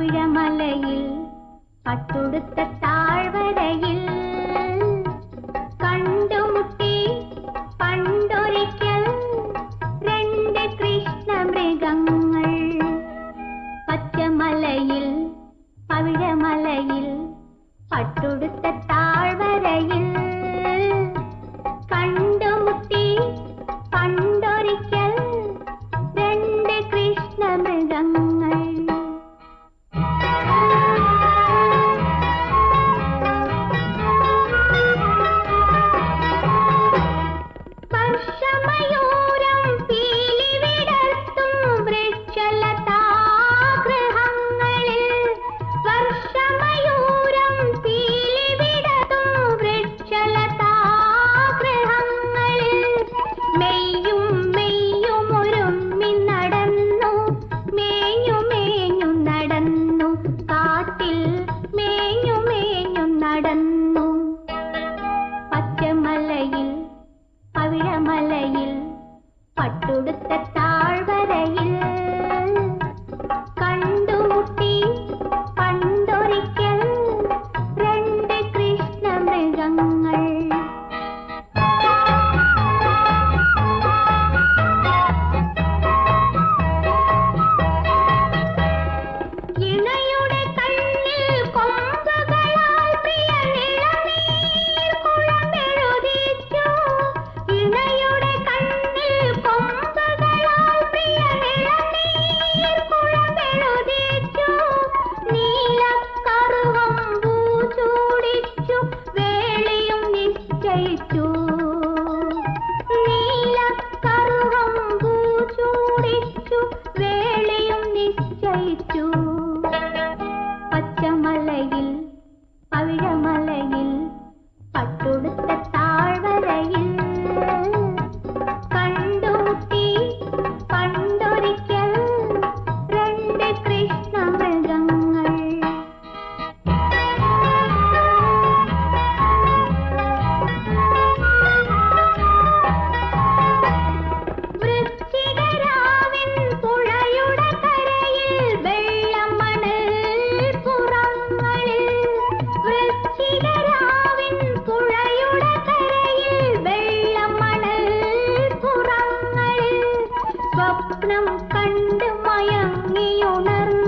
பவிழமலையில் பட்டுடுத்த தாழ்வரையில் tulut tetap സ്വപ്നം കണ്ട് മയങ്ങിയുണർന്നു